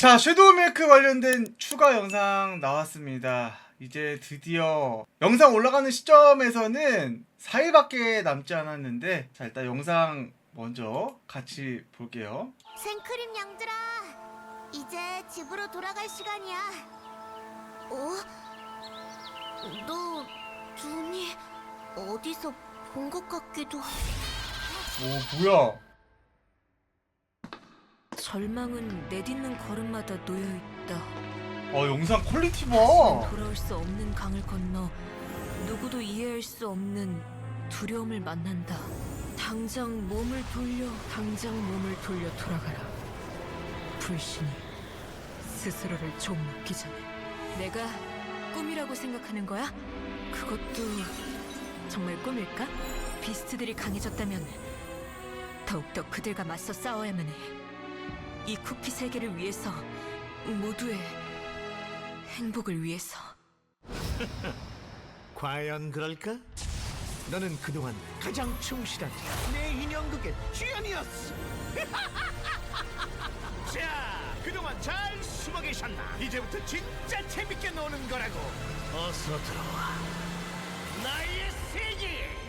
자, 섀도우 밀크 관련된 추가 영상 나왔습니다. 이제 드디어 영상 올라가는 시점에서는 4일밖에 남지 않았는데 자, 일단 영상 먼저 같이 볼게요. 생크림 양들아, 이제 집으로 돌아갈 시간이야. 어? 너 눈이 어디서 본 것 같기도. 오, 뭐야? 절망은 내딛는 걸음마다 놓여 있다. 어, 영상 퀄리티 봐. 돌아올 수 없는 강을 건너 누구도 이해할 수 없는 두려움을 만난다. 당장 몸을 돌려, 당장 몸을 돌려 돌아가라. 불신이 스스로를 좀 먹기 전에 내가 꿈이라고 생각하는 거야? 그것도 정말 꿈일까? 비스트들이 강해졌다면 더욱더 그들과 맞서 싸워야만 해. 이 쿠키 세계를 위해서 모두의 행복을 위해서. 과연 그럴까? 너는 그동안 가장 충실한 내 인형극의 주연이었어. 자, 그동안 잘 숨어 계셨나? 이제부터 진짜 재밌게 노는 거라고. 어서 들어와. 나의 세계.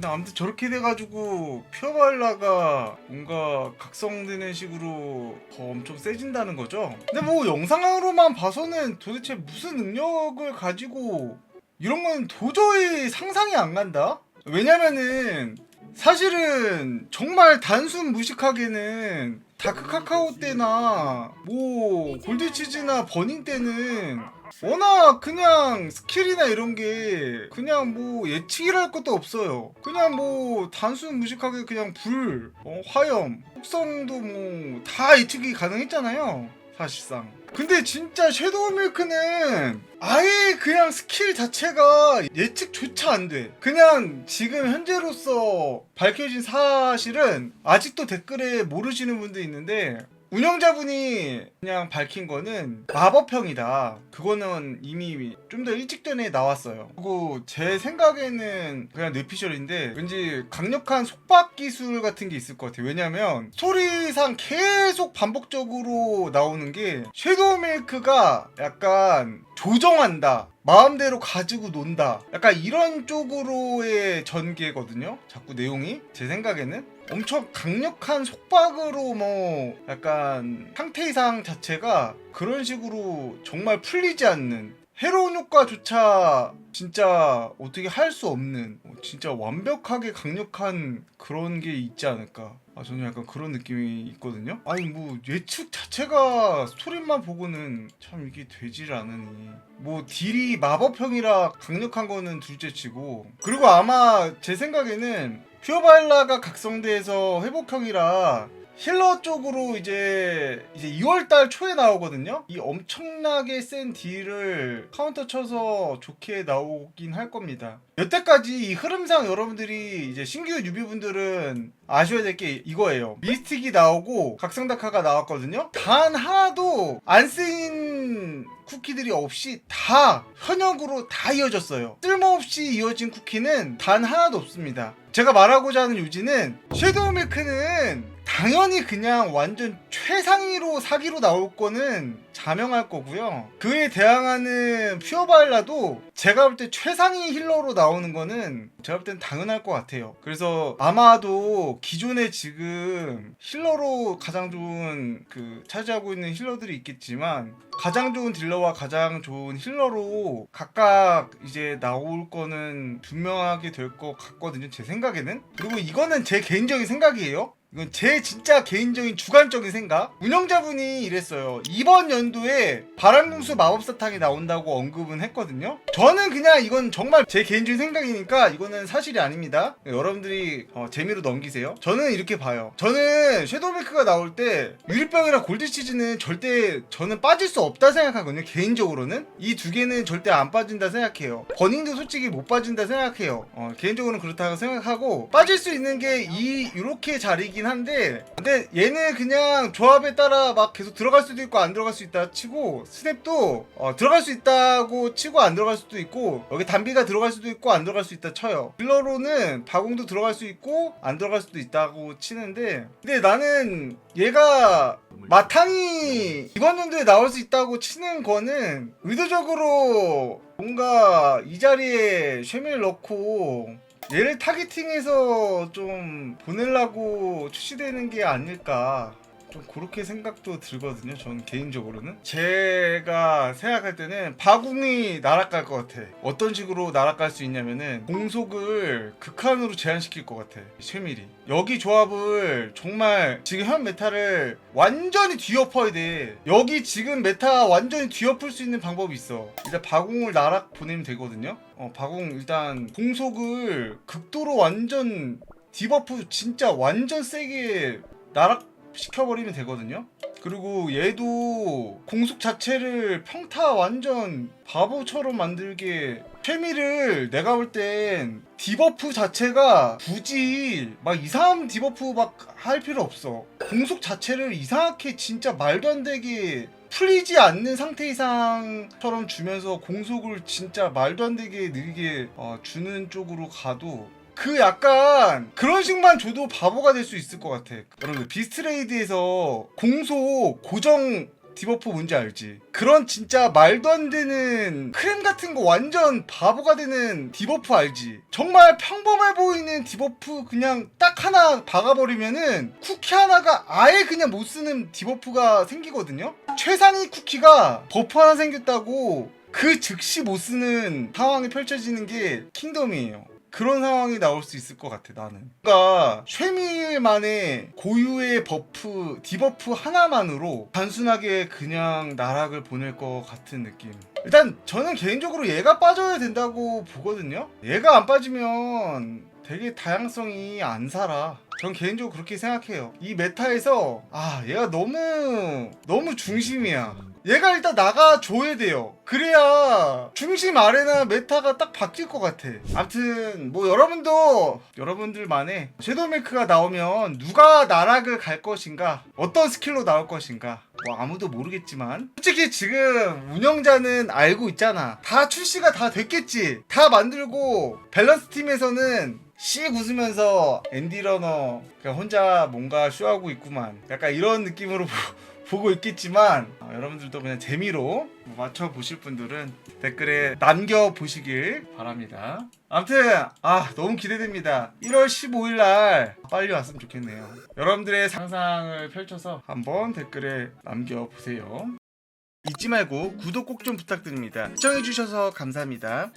근데 아무튼 저렇게 돼가지고 퓨어발라가 뭔가 각성되는 식으로 더 엄청 세진다는 거죠. 근데 뭐 영상으로만 봐서는 도대체 무슨 능력을 가지고 이런 건 도저히 상상이 안 간다. 왜냐면은 사실은 정말 단순 무식하게는 다크 카카오 때나 뭐 골드치즈나 버닝 때는 워낙 그냥 스킬이나 이런 게 그냥 뭐 예측이랄 것도 없어요. 그냥 뭐 단순 무식하게 그냥 불, 어, 화염, 속성도 뭐 다 예측이 가능했잖아요. 사실상. 근데 진짜 섀도우 밀크는 아예 그냥 스킬 자체가 예측조차 안 돼. 그냥 지금 현재로서 밝혀진 사실은 아직도 댓글에 모르시는 분도 있는데 운영자분이 그냥 밝힌 거는 마법형이다. 그거는 이미 좀 더 일찍 전에 나왔어요. 그리고 제 생각에는 그냥 뇌피셜인데 왠지 강력한 속박 기술 같은 게 있을 것 같아요. 왜냐면 스토리상 계속 반복적으로 나오는 게 섀도우 밀크가 약간 조정한다. 마음대로 가지고 논다. 약간 이런 쪽으로의 전개거든요. 자꾸 내용이 제 생각에는 엄청 강력한 속박으로 뭐 약간 상태 이상 자체가 그런 식으로 정말 풀리지 않는 해로운 효과조차 진짜 어떻게 할 수 없는 어, 진짜 완벽하게 강력한 그런 게 있지 않을까 아 저는 약간 그런 느낌이 있거든요. 아니 뭐 예측 자체가 스토리만 보고는 참 이게 되질 않으니. 뭐 딜이 마법형이라 강력한 거는 둘째치고. 그리고 아마 제 생각에는 퓨어바일라가 각성돼서 회복형이라 힐러 쪽으로 이제 이제 2월달 초에 나오거든요. 이 엄청나게 센 딜을 카운터 쳐서 좋게 나오긴 할 겁니다. 여태까지 이 흐름상 여러분들이 이제 신규 유비분들은 아셔야 될 게 이거예요. 미스틱이 나오고 각성다카가 나왔거든요. 단 하나도 안 쓰인 쿠키들이 없이 다 현역으로 다 이어졌어요. 쓸모없이 이어진 쿠키는 단 하나도 없습니다. 제가 말하고자 하는 요지는 섀도우 밀크는 당연히 그냥 완전 최상위로 사기로 나올 거는 자명할 거고요. 그에 대항하는 퓨어바일라도 제가 볼 때 최상위 힐러로 나오는 거는 제가 볼 땐 당연할 것 같아요. 그래서 아마도 기존에 지금 힐러로 가장 좋은 그 차지하고 있는 힐러들이 있겠지만 가장 좋은 딜러와 가장 좋은 힐러로 각각 이제 나올 거는 분명하게 될 것 같거든요. 제 생각에는. 그리고 이거는 제 개인적인 생각이에요. 이건 제 진짜 개인적인 주관적인 생각. 운영자분이 이랬어요. 이번 연도에 바람궁수 마법사탕이 나온다고 언급은 했거든요. 저는 그냥 이건 정말 제 개인적인 생각이니까 이거는 사실이 아닙니다. 여러분들이 어, 재미로 넘기세요. 저는 이렇게 봐요. 저는 섀도우메크가 나올 때 유리병이랑 골드치즈는 절대 저는 빠질 수 없다 생각하거든요. 개인적으로는 이 두 개는 절대 안 빠진다 생각해요. 버닝도 솔직히 못 빠진다 생각해요. 어, 개인적으로는 그렇다고 생각하고 빠질 수 있는 게 이 이렇게 자리기 있긴 한데 근데 얘는 그냥 조합에 따라 막 계속 들어갈 수도 있고 안 들어갈 수 있다 치고 스냅도 어, 들어갈 수 있다고 치고 안 들어갈 수도 있고 여기 단비가 들어갈 수도 있고 안 들어갈 수 있다 쳐요. 딜러로는 바공도 들어갈 수 있고 안 들어갈 수도 있다고 치는데 근데 나는 얘가 마탕이 이번 연도에 나올 수 있다고 치는 거는 의도적으로 뭔가 이 자리에 쉐밀 넣고 얘를 타겟팅해서 좀 보내려고 출시되는 게 아닐까 좀 그렇게 생각도 들거든요 전 개인적으로는. 제가 생각할 때는 바궁이 날아갈 것 같아. 어떤 식으로 날아갈 수 있냐면은 공속을 극한으로 제한시킬 것 같아 쉐밀이 여기 조합을 정말 지금 현 메타를 완전히 뒤엎어야 돼. 여기 지금 메타 완전히 뒤엎을 수 있는 방법이 있어. 일단 바궁을 나락 보내면 되거든요. 어 바궁 일단 공속을 극도로 완전 디버프 진짜 완전 세게 나락 시켜버리면 되거든요. 그리고 얘도 공속 자체를 평타 완전 바보처럼 만들게 최미를 내가 볼 땐 디버프 자체가 굳이 막 이상한 디버프 막 할 필요 없어. 공속 자체를 이상하게 진짜 말도 안 되게 풀리지 않는 상태 이상처럼 주면서 공속을 진짜 말도 안 되게 느리게 어, 주는 쪽으로 가도 그 약간 그런 식만 줘도 바보가 될 수 있을 것 같아. 여러분들 비스트레이드에서 공속 고정 디버프 뭔지 알지? 그런 진짜 말도 안 되는 크렘 같은 거 완전 바보가 되는 디버프 알지? 정말 평범해 보이는 디버프 그냥 딱 하나 박아버리면은 쿠키 하나가 아예 그냥 못 쓰는 디버프가 생기거든요? 최상위 쿠키가 버프 하나 생겼다고 그 즉시 못 쓰는 상황이 펼쳐지는 게 킹덤이에요. 그런 상황이 나올 수 있을 것 같아 나는. 그러니까 쉐밀만의 고유의 버프 디버프 하나만으로 단순하게 그냥 나락을 보낼 것 같은 느낌. 일단 저는 개인적으로 얘가 빠져야 된다고 보거든요? 얘가 안 빠지면 되게 다양성이 안 살아. 전 개인적으로 그렇게 생각해요. 이 메타에서 아 얘가 너무 너무 중심이야 얘가 일단 나가줘야 돼요. 그래야 중심 아래나 메타가 딱 바뀔 것 같아. 아무튼 뭐 여러분도 여러분들만의 섀도우메이크가 나오면 누가 나락을 갈 것인가 어떤 스킬로 나올 것인가 뭐 아무도 모르겠지만 솔직히 지금 운영자는 알고 있잖아. 다 출시가 다 됐겠지. 다 만들고 밸런스 팀에서는 씩 웃으면서 앤디 러너 그냥 혼자 뭔가 쇼하고 있구만. 약간 이런 느낌으로 보고 있겠지만 어, 여러분들도 그냥 재미로 맞춰 보실 분들은 댓글에 남겨 보시길 바랍니다. 아무튼 아 너무 기대됩니다. 1월 15일 날 빨리 왔으면 좋겠네요. 여러분들의 상상을 펼쳐서 한번 댓글에 남겨 보세요. 잊지 말고 구독 꼭 좀 부탁드립니다. 시청해 주셔서 감사합니다.